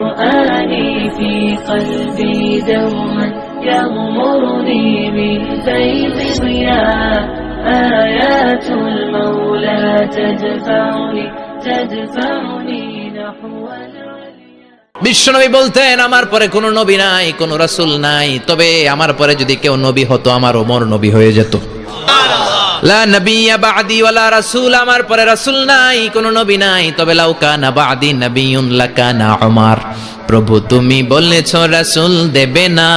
قرآني في قلبي دوما يغمرني من فيض ضياء آيات المولى تدفعني تدفعني نحو العليا বিশ্বনবী বলতেন আমার পরে কোনো নবী নাই কোনো রাসূল নাই তবে আমার পরে যদি কেউ নবী হতো আমার ওমর নবী হয়ে যেত লা নবিয়্যা বাদি ওয়ালা রাসূল, আমার পরে রাসূল নাই, কোনো নবী নাই। তবে লাউ কানা বাদি নবিয়ুন, লাকানা উমার। প্রভু, তুমি বলেছ রাসূল দেবে না,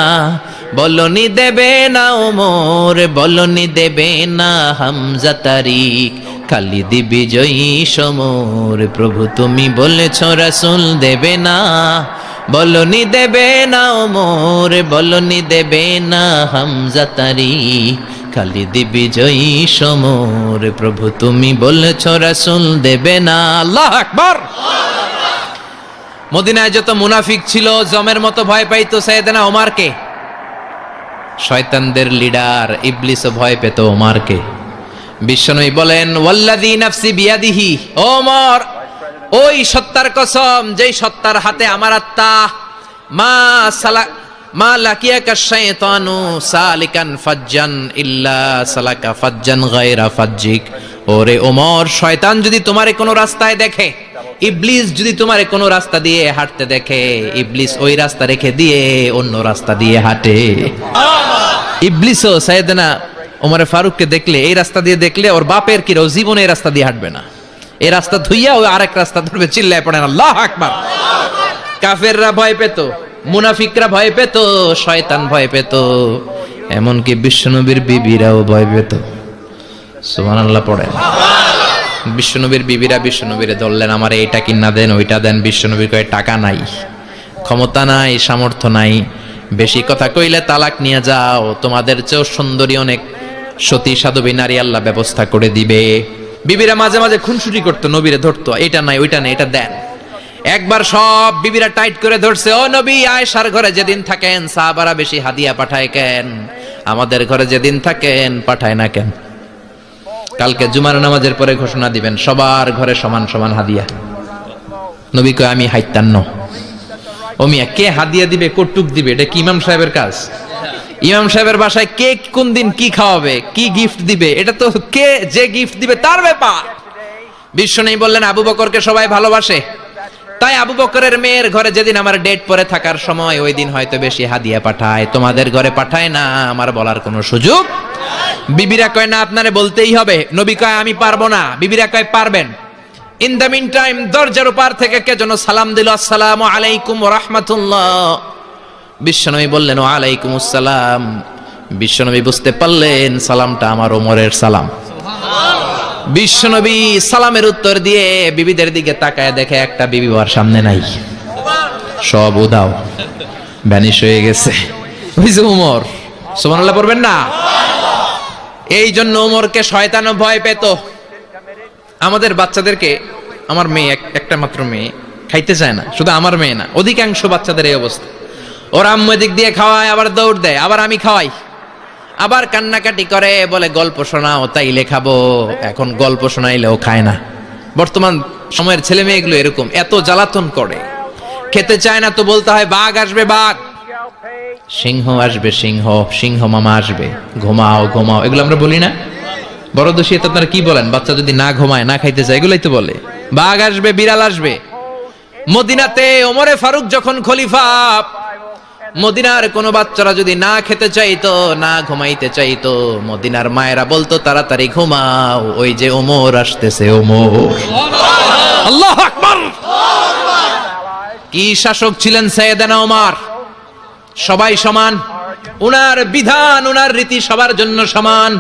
বলনি দেবে না ওমর বলনি দেবে না হামজা তারিক, খালিদি বিজয়ী সমর। প্রভু, তুমি বলেছ রাসূল দেবে না, বলনি দেবে না ওমর বলনি দেবে না হামজা তারিক খালিদি বিজয়ী সমর। প্রভু, তুমি বলেছ রাসূল দেবে না। আল্লাহ আকবার। মদিনায় যত মুনাফিক ছিল, জমের মতো ভয় পাইতো সাইয়েদনা ওমারকে। শয়তানদের লিডার ইবলিসও ভয় পেত ওমারকে। বিশ্বনবী বলেন, ওয়াল্লাযী নাফসি বিয়াদিহি ওমর, ওই সত্তার কসম, যেই সত্তার হাতে আমার আত্মা, মা সালা মা লাকিয়াকা শাইতানু সালিকান ফাজ্জান ইল্লা সালাকা ফাজ্জান গায়রা ফাজ্জিক। ওরে ওমর, শয়তান যদি তোমারে কোনো রাস্তায় দেখে, ইবলিস যদি তোমারে কোনো রাস্তা দিয়ে হাঁটতে দেখে, ইবলিস ওই রাস্তা রেখে দিয়ে অন্য রাস্তা দিয়ে হাঁটে। ইবলিসও সাইয়েদনা ওমরে ফারুককে দেখলে, এই রাস্তা দিয়ে দেখলে ওর বাপের কি ও জীবনে এই রাস্তা দিয়ে হাঁটবে না? এই রাস্তা ধুইয়া ওই আরেক রাস্তা ধরবে, চিল্লায় পড়ে না আল্লাহ আকবার। কাফেররা ভয় পেত। মুনাফিকরা ভয় পেত, শয়তান ভয় পেত। এমনকি বিশ্বনবীর বিবিরাও ভয় পেত। সুবহানাল্লাহ পড়ে বিশ্বনবীর বিবিরা বিশ্বনবীরে ধরলেন, আমার এইটা কিনা দেন, ওইটা দেন বিশ্বনবী কয়ে টাকা নাই, ক্ষমতা নাই, সামর্থ্য নাই। বেশি কথা কইলে তালাক নিয়ে যাও, তোমাদের চেয়েও সুন্দরী অনেক সতী সাধবী নারী আল্লাহ ব্যবস্থা করে দিবে। বিবিরা মাঝে মাঝে খুনসুটি করতো, নবীরে ধরতো, এটা নাই, ওইটা নাই, এটা দেন। একবার সব বিবিরা টাইট করে ধরছে, ও নবী, আয়েশার ঘরে যেদিন থাকেন, সাহাবারা বেশি হাদিয়া পাঠায় কেন? আমাদের ঘরে যেদিন থাকেন, পাঠায় না কেন? কালকে জুমার নামাজের পরে ঘোষণা দিবেন, সবার ঘরে সমান সমান হাদিয়া। নবী কয়, আমি হাইতান্ন ও মিয়া কে হাদিয়া দিবে কটুক দিবে? এটা কি ইমাম সাহেবের কাজ? ইমাম সাহেবের বাসায় কে কোন দিন কি খাওয়াবে, কি গিফট দিবে, এটা তো কে যে গিফট দিবে তার ব্যাপার। বিশ্ব নেই বললেন, আবু বকরকে সবাই ভালোবাসে? তাই আবু বকরের মেয়ের ঘরে যেদিন আমার ডেট পরে থাকার সময়, ওই দিন হয়তো বেশি হাদিয়া পাঠায়। তোমাদের ঘরে পাঠায় না, আমার বলার কোনো সুযোগ? বিবিরা কয়, না, আপনারে বলতেই হবে। নবী কয়, আমি পারব না। বিবিরা কয়, পারবেন। ইন দ্য মিন টাইম দরজার পার থেকে কে যেন সালাম দিল, আসসালামু আলাইকুম রাহমাতুল্লাহ। বিশ্বনবী বললেন আলাইকুম আসসালাম। বিশ্বনবী বুঝতে পারলেন, সালামটা আমার ওমরের সালাম। বিশ্বনবী সালামের উত্তর দিয়ে বিবিদের দিকে তাকায় দেখে একটা বিবি ওর সামনে নাই। সব উদাও। ভ্যানিশ হয়ে গেছে। ওই যে উমর। সুবহানাল্লাহ পড়বেন না? এই জন্য উমরকে শয়তানও ভয় পেত। আমাদের বাচ্চাদেরকে আমার মেয়ে, এক- একটা মাত্র মেয়ে, খাইতে চায় না। শুধু আমার মেয়ে না, অধিকাংশ বাচ্চাদের এই অবস্থা। ওরা আম্মু এদিক দিয়ে খাওয়ায়, আবার দৌড় দেয়, আবার আমি খাওয়াই। আবার কান্নাকাটি করে, বলে, গল্প শোনাও, তাই লেখাবো। এখন গল্প শোনাইলেও খায় না। বর্তমান সময়ের ছেলে মেয়েগুলো এরকম, এত জ্বালাতন করে। খেতে চায় না তো বলতে হয়, বাঘ আসবে, বাঘ। সিংহ আসবে, সিংহ সিংহ মামা আসবে। ঘুমাও ঘুমাও। এগুলো আমরা বলি না। বড় দোষী এতে আপনারা কি বলেন? বাচ্চা যদি না ঘুমায়, না খাইতে চায়, এগুলোই তো বলে। বাঘ আসবে, বিড়াল আসবে। মদিনাতে ওমরে ফারুক যখন খলিফা মদিনার কোনো বাচ্চারা যদি না খেতে চাইতো না ঘুমাইতে চাইতো মদিনার মায়েরা বলতো তাড়াতাড়ি ঘুমাও ওই যে ওমর আসতেছে ওমর। আল্লাহ আকবার। কি শাসক ছিলেন সৈয়দানা ওমর? সবাই সমান? উনার বিধান উনার রীতি সবার জন্য সমান।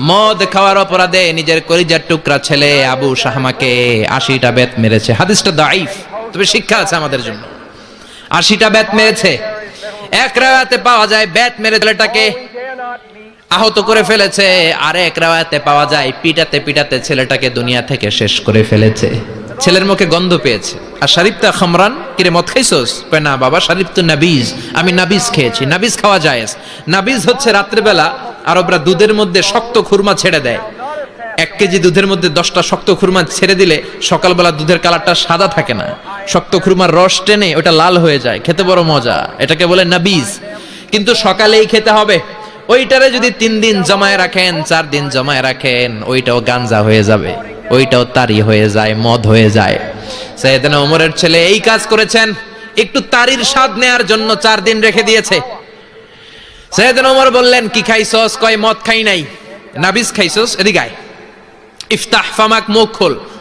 মদ খাওয়ার অপরাধে নিজের কলিজার টুকরা ছেলে আবু শাহমাকে আশিটা বেত মেরেছে। হাদিসটা দাইফ তবে শিক্ষা আছে আমাদের জন্য। আশিটা বেত মেরেছে। এক রায়াতে পাওয়া যায় ব্যাট মেরে ছেলেটাকে আহত করে ফেলেছে। আর এক রায়াতে পাওয়া যায় পিটাতে পিটাতে ছেলেটাকে দুনিয়া থেকে শেষ করে ফেলেছে। ছেলের মুখে গন্ধ পেয়েছে। আর শারিফতা খামরান কিরে মদ খাইছোস? কয় না বাবা শারিফ তো নাবিজ। আমি নাবিজ খেয়েছি নাবিজ খাওয়া যায় নাবিজ হচ্ছে রাত্রেবেলা আরবরা দুধের মধ্যে শক্ত খুরমা ছেড়ে দেয়। এক কেজি দুধের মধ্যে দশটা শক্ত খুরমা ছেড়ে দিলে সকালবেলা দুধের কালারটা সাদা থাকে না। শক্ত খুরমার রস টেনে ওটা লাল হয়ে যায়, খেতে বড় মজা। এটাকে বলে নাবিজ। কিন্তু সকালেই খেতে হবে। ওইটারে যদি তিন দিন জমায় রাখেন, চার দিন জমায় রাখেন, ওইটাও গাঞ্জা হয়ে যাবে। ওইটাও তারি হয়ে যায়, মদ হয়ে যায়। সৈয়দনা ওমরের ছেলে এই কাজ করেছেন। একটু তারির স্বাদ নেয়ার জন্য চার দিন রেখে দিয়েছে। সৈয়দনা ওমর বললেন, কি খাইছস? কয়, মদ খাই নাই। নাবিজ খাইছস? এদিকে ইফতাহ ফামাক মুখ খোল।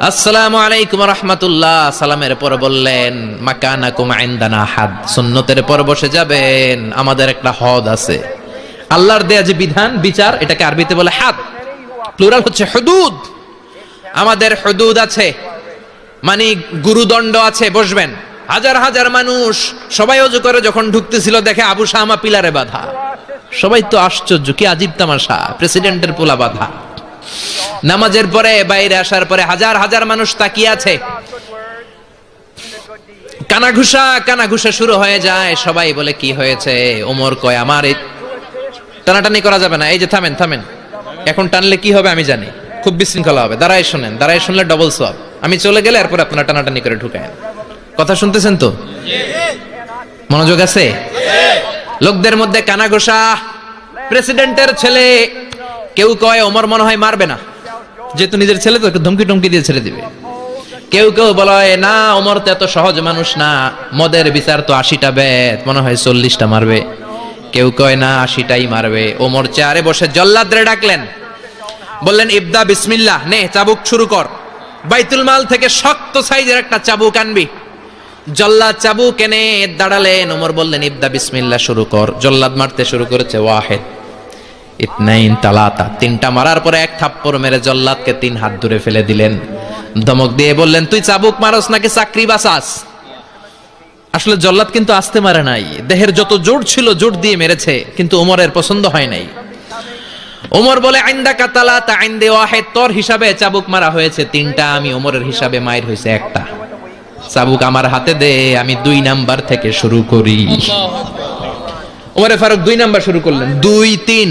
আসসালামু আলাইকুম রহমতুল্লাহ। সালামের পর বললেন, মাকানাকুম আইন্দানা হাদ সুন্নতের পর বসে যাবেন। আমাদের একটা হদ আছে। আল্লাহর দেয়া যে বিধান, বিচার, এটাকে আরবিতে বলে হাত প্লুরাল হচ্ছে হুদুদ। আমাদের হদুদ আছে। মানে গুরুদণ্ড আছে, বসবেন। হাজার হাজার মানুষ সবাই অজু করে যখন ঢুকতেছিল, দেখে আবু শাহমা পিলারে বাধা। সবাই তো আশ্চর্য, কি আজীব তামাশা। প্রেসিডেন্টের পোলা বাধা। নামাজের পরে বাইরে আসার পরে হাজার হাজার মানুষ তাকিয়ে আছে। কানাঘুষা কানাঘুষা শুরু হয়ে যায়। সবাই বলে কি হয়েছে? ওমর কয় আমার এই টানাটানি করা যাবে না। এই যে থামেন থামেন। এখন টানলে কি হবে আমি জানি। খুব বিশৃঙ্খলা হবে। দাঁড়ায় শুনেন দাঁড়ায় শুনলে ডবল সব আমি চলে গেলে এরপর আপনারা টানাটানি করে ঢুকায়েন কথা শুনতেছেন তো? মনোযোগ আছে? লোকদের মধ্যে কানাঘোষা প্রেসিডেন্টের ছেলে কেউ কয়, ওমর মনে হয় মারবে না। যেহেতু নিজের ছেলে তো ধমকি টমকি দিয়ে ছেড়ে দিবে। কেউ কেউ বলে, না, ওমর তো এত সহজ মানুষ না। মদের বিচার তো আশিটা বেদ, মনে হয় চল্লিশটা মারবে। কেউ কয়, না, আশিটাই মারবে। ওমর চেয়ারে বসে জল্লাদরে ডাকলেন। বললেন, ইবদা, বিসমিল্লাহ, নে, চাবুক শুরু কর। বাইতুল মাল থেকে শক্ত সাইজের একটা চাবুক আনবি। জল্লাদ চাবুক এনে দাঁড়ালেন। ওমর বললেন, ইবদা, বিসমিল্লাহ, শুরু কর। জল্লাদ মারতে শুরু করেছে, ওয়াহেদ। ইতনাইন তালাতা। তিনটা মারার পরে এক থাপ্পড় মেরে জল্লাদকে তিন হাত দূরে ফেলে দিলেন। ধমক দিয়ে বললেন তুই চাবুক মারস নাকি চাকরি বাসাস আসলে জল্লাদ কিন্তু আসতে মারে নাই। দেহের যত জোর ছিল জোর দিয়ে মেরেছে কিন্তু ওমরের পছন্দ হয় নাই। ওমর বলে আইন্দা কাতালা তা আইন্দে ওয়াহেদ তোর হিসাবে চাবুক মারা হয়েছে। তিনটা আমি ওমরের হিসাবে মায়ের হয়েছে একটা। চাবুক আমার হাতে দে আমি দুই নাম্বার থেকে শুরু করি। ওমরে ফারুক দুই নাম্বার শুরু করলেন। দুই তিন।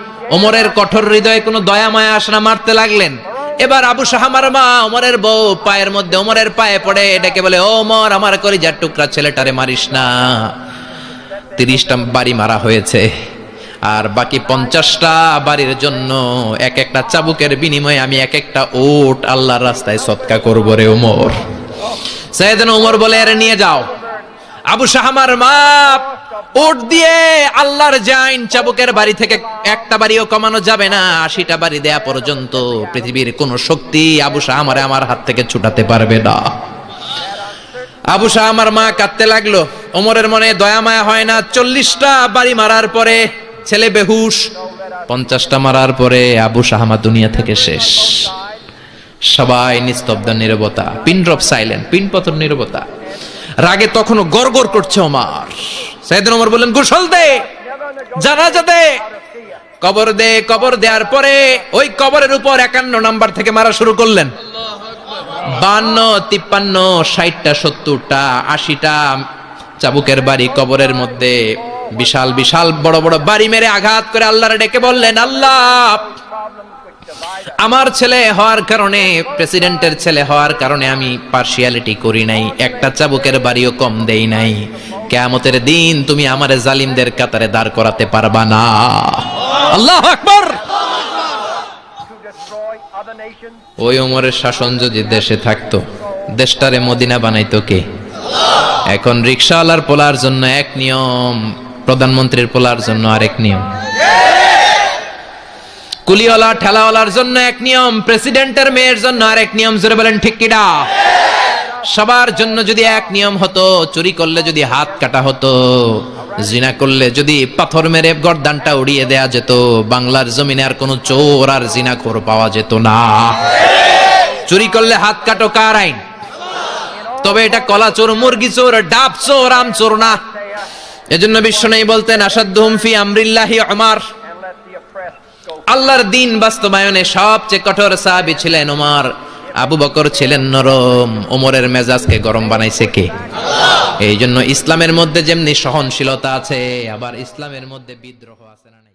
ওমরের কঠোর হৃদয়ে কোনো দয়া, মায়া আসনা মারতে লাগলেন। এবার আবু শাহামার মা, ওমরের বউ, পায়ের মধ্যে ওমরের পায়ে পড়ে এটাকে বলে ওমর, আমার যার টুকরা ছেলেটারে মারিস না। তিরিশটা বাড়ি মারা হয়েছে, আর বাকি পঞ্চাশটা বাড়ির জন্য এক একটা চাবুকের বিনিময়ে আমি এক একটা ওট আল্লাহর রাস্তায় সৎকা করব রে ওমর। সাইয়েদন ওমর বলে, আরে নিয়ে যাও। আবু শাহামার মা ওট দিয়ে আল্লাহর জাইন চাবুকের বাড়ি থেকে একটা বাড়িও কমানো যাবে না, আশিটা বাড়ি দেয়া পর্যন্ত পৃথিবীর কোন শক্তি আবু শাহামারে আমার হাত থেকে ছুটাতে পারবে না। আবু শাহ আমার মা কাঁদতে লাগল, ওমরের মনে দয়া মায়া হয় না, চল্লিশটা বাড়ি মারার পরে ছেলে বেহুশ, পঞ্চাশটা মারার পরে আবু শাহামা দুনিয়া থেকে শেষ। সবাই নিস্তব্ধ, নিরবতা পিন ড্রপ সাইলেন্ট পিন পতন নিরবতা। রাগে তখনও গড়গড় করছে ওমার। সাইদিন ওমর বললেন, গোসল দে, জানাজা কবর দে, কবর দেওয়ার পরে ওই কবরের উপর একান্ন নাম্বার থেকে মারা শুরু করলেন। বান্ন, তিপ্পান্ন, ষাটটা, সত্তরটা, আশিটা চাবুকের বাড়ি কবরের মধ্যে বিশাল বিশাল বড় বড় বাড়ি মেরে আঘাত করে আল্লাহরে ডেকে বললেন, আল্লাহ আমার ছেলে হওয়ার কারণে প্রেসিডেন্টের ছেলে হওয়ার কারণে আমি পার্সিয়ালিটি করি নাই। একটা চাবুকের বাড়িও কম দেই নাই। কেয়ামতের দিন তুমি আমার জালিমদের কাতারে দাঁড় করাতে পারবা না। আল্লাহ আকবার! ওই ওমরের শাসন যদি দেশে থাকতো, দেশটারে মদিনা বানাইতো কে? এখন রিক্সাওয়ালার পোলার জন্য এক নিয়ম, প্রধানমন্ত্রীর পোলার জন্য আরেক নিয়ম। কুলিওয়ালা ঠেলাওয়ালার জন্য এক নিয়ম, প্রেসিডেন্টের মেয়ের জন্য আর এক নিয়ম, জোরে বলেন ঠিক কিনা? সবার জন্য যদি এক নিয়ম হতো, চুরি করলে যদি হাত কাটা হতো, জিনা করলে যদি পাথর মেরে গর্দানটা উড়িয়ে দেয়া যেত, বাংলার জমিনে আর কোনো চোর আর জিনাখোর পাওয়া যেত না। চুরি করলে হাত কাটো কার আইন? তবে এটা কলা চোর, মুরগি চোর, ডাব চোর, আম চোর না। এজন্য বিশ্ব নেই বলতেন আসাদুম ফি আমরিল্লাহি আমার আল্লাহর দিন বাস্তবায়নে সবচেয়ে কঠোর সাহাবি ছিলেন ওমর। আবু বকর ছিলেন নরম। ওমরের মেজাজকে গরম বানাইছে কে? এই জন্য ইসলামের মধ্যে যেমনি সহনশীলতা আছে আবার ইসলামের মধ্যে বিদ্রোহ আছে না?